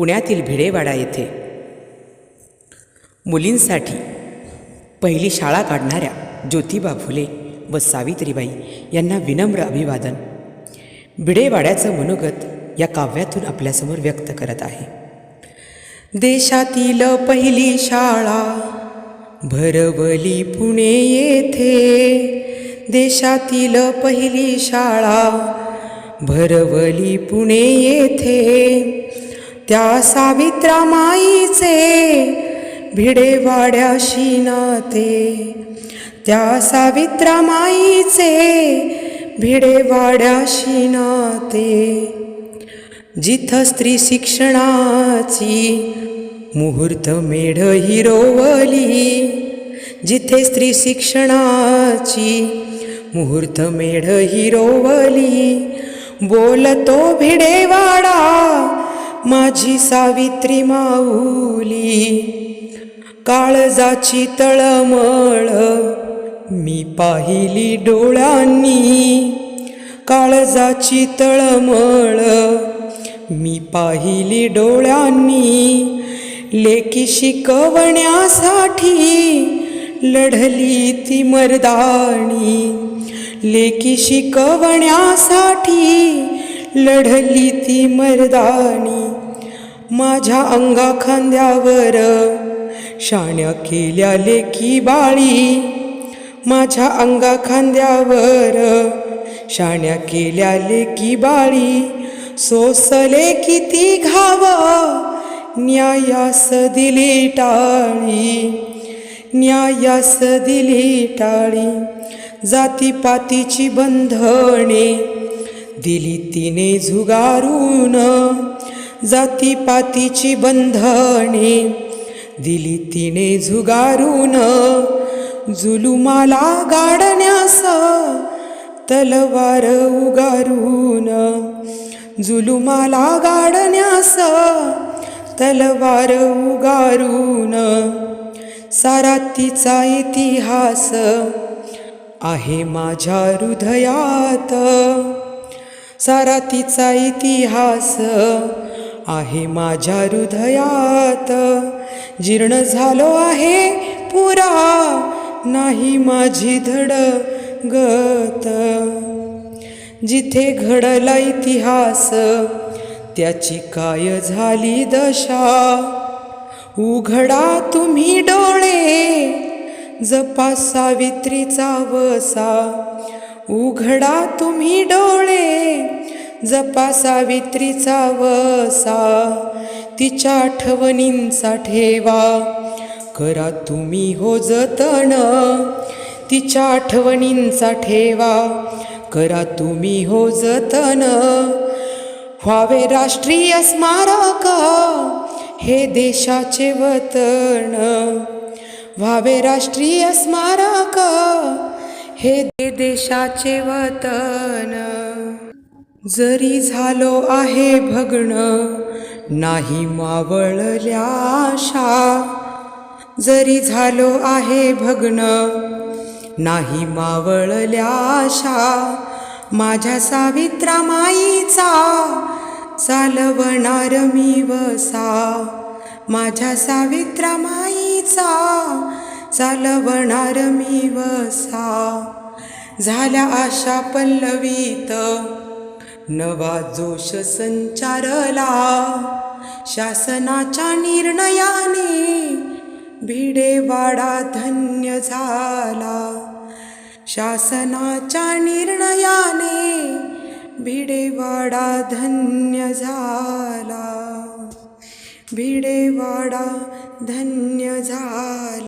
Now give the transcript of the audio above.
पुण्यातील भिडेवाडा येथे. मुलींसाठी पहिली शाळा काढणाऱ्या ज्योतिबा फुले व सावित्रीबाई यांना विनम्र अभिवादन. भिडेवाड्याचं मनोगत या काव्यातून आपल्यासमोर व्यक्त करत आहे. देशातील पहिली शाळा भरवली पुणे येथे. देशातील पहिली शाळा भरवली पुणे येथे. त्या सावित्रा माईचे भिडेवाड्याशी नाते. त्या सावित्रा माईचे भिडेवाड्याशी नाते. जिथं स्त्री शिक्षणाची मुहूर्त मेढ हिरोवली जिथे स्त्री शिक्षणाची मुहूर्त मेढ हिरोवली बोलतो भिडेवाडा माझी सावित्री माऊली काळजाची तळमळ मी पाहिली डोळ्यांनी. काळजाची तळमळ मी पाहिली डोळ्यांनी. लेकी शिकवण्यासाठी लढली ती मर्दाणी लेकी शिकवण्यासाठी लढली ती मर्दानी माझ्या अंगा खांद्यावर. शाण्या केल्या लेखी बाळी माझ्या अंगा खांद्यावर. शाण्या केल्या लेखी बाळी सोसले किती घाव न्यायास दिली टाळी न्यायास दिली टाळी. जातीपातीची बंधने दिली तिने झुगारून जातीपातीची बंधने दिली तिने झुगारून जुलुमाला गाडण्यास तलवार उगारून. जुलुमाला गाडण्यास तलवार उगारून. सारा तिचा इतिहास आहे माझ्या हृदयात. सारा तिचा इतिहास आहे माझ्या हृदयात. जीर्ण झालो आहे पुरा नाही माझी धड गत. जिथे घडला इतिहास त्याची काय झाली दशा? उघडा तुम्ही डोळे जपा सावित्रीचा वसा. उघडा तुम्ही डोळे. जपा सावित्रीचा वसा. तिच्या आठवणींचा ठेवा. करा तुम्ही हो जतन. तिच्या आठवणींचा ठेवा. करा तुम्ही हो जतन. व्हावे राष्ट्रीय स्मारक. हे देशाचे वतन. व्हावे राष्ट्रीय स्मारक. हे देशाचे वतन. जरी झालो आहे भग्न नाही मावळल्या आशा. जरी झालो आहे भग्न नाही मावळल्या आशा. माझ्या सावित्रा माईचा चालवणार मी वसा. माझ्या सावित्रा माईचा चालवणार मी वसा. झाल्या आशा पल्लवीत नवा जोश संचारला. शासनाच्या निर्णयाने भिडेवाडा धन्य झाला. शासनाच्या निर्णयाने भिडेवाडा धन्य झाला. भिडेवाडा धन्य झाला.